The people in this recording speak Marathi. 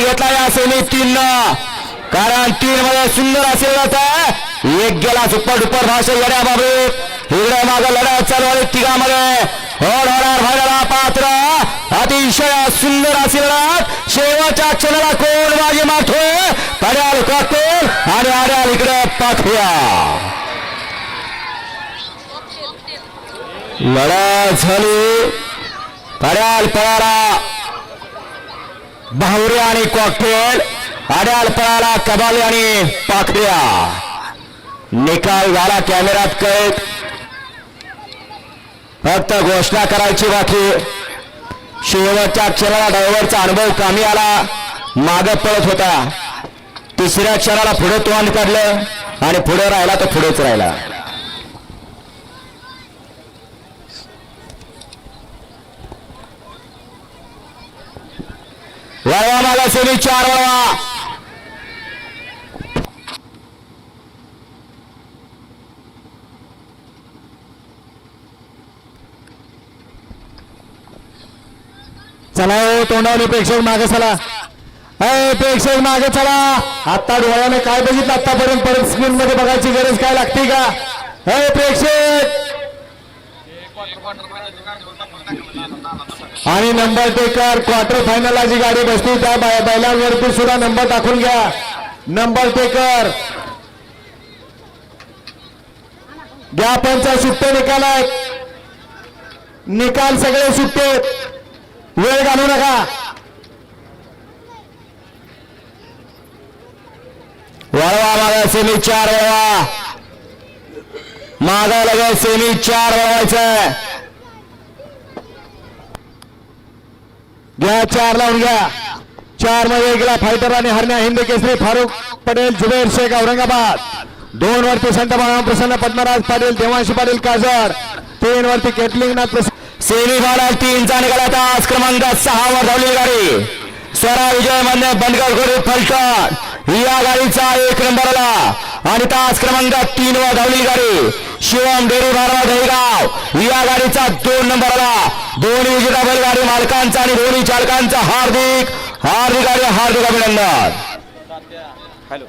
घेतला या सेमी तीन कारण तीन मध्ये सुंदर असेल होता एक गेला सुपर डुपर भाषा लढ्या बाबरे. इकडे माग लढत चालू आहे तिघामध्ये. होड होणार भागाला पात्र. अतिशय सुंदर आशीर्वाद शेवटच्या क्षणाला कोण मागे मारतोय पड्याल कॉकटेल आणि आड्याल इकडे पाखुया. लढा झाली. पड्याल पळाला. बाहुरे आणि कॉकटेल अड्यालपळाला कबाली आणि पाखड्या निकाल झाला कॅमेऱ्यात कैद फक्त घोषणा करायची बाकी. शेवटच्या क्षणाला ड्रायव्हरचा अनुभव कामी आला. माग पळत होता. तिसऱ्या क्षणाला पुढे तोंड काढलं आणि पुढे राहिला तर पुढेच राहिला. वळवा मागा सेमी चार वळवा. चला हो तोंडावली प्रेक्षक मागे चला. अय प्रेक्षक मागे चला. आता डोळ्याने काय बघितलं? आतापर्यंत परत स्क्रीन मध्ये बघायची गरज काय लागते का? अय प्रेक्षक! आणि नंबर टेकर क्वार्टर फायनलला जी गाडी बसली त्या बैलांवरती सुद्धा नंबर टाकून घ्या. Number taker. घ्या पंचा सुट्टे निकाल आहेत निकाल सगळे सुट्टे वेळ घालू नका. वळवा मागा सेमी चार वळवा मागा लगा सेमी चार वळवायचं घ्या चार लावून घ्या. चारमध्ये गेला फायटर आणि हरण्या हिंद केसरी फारुख पटेल जुबेर शेख औरंगाबाद. दोन वरती संत बाळा प्रसन्न पद्मराज पाटील देवांशी पाटील काजर. तीन वरती केटलिंगनाथ प्रसन्न. सेमी फायनल तीनचा निघाला तास क्रमांक सहा वर धावली गाडी. स्वरा विजय मान्य बनकर गोरे फलटण. या गाडीचा एक नंबरला आणि तास क्रमांक तीन व धावली गाडी. शिवम डेरी भारवा दहीगाव या गाडीचा दोन नंबरला दोन्ही विजेता बैलगाडी मालकांचा आणि दोन्ही चालकांचा हार्दिक हार्दिक हार्दिक अभिनंदन. हॅलो.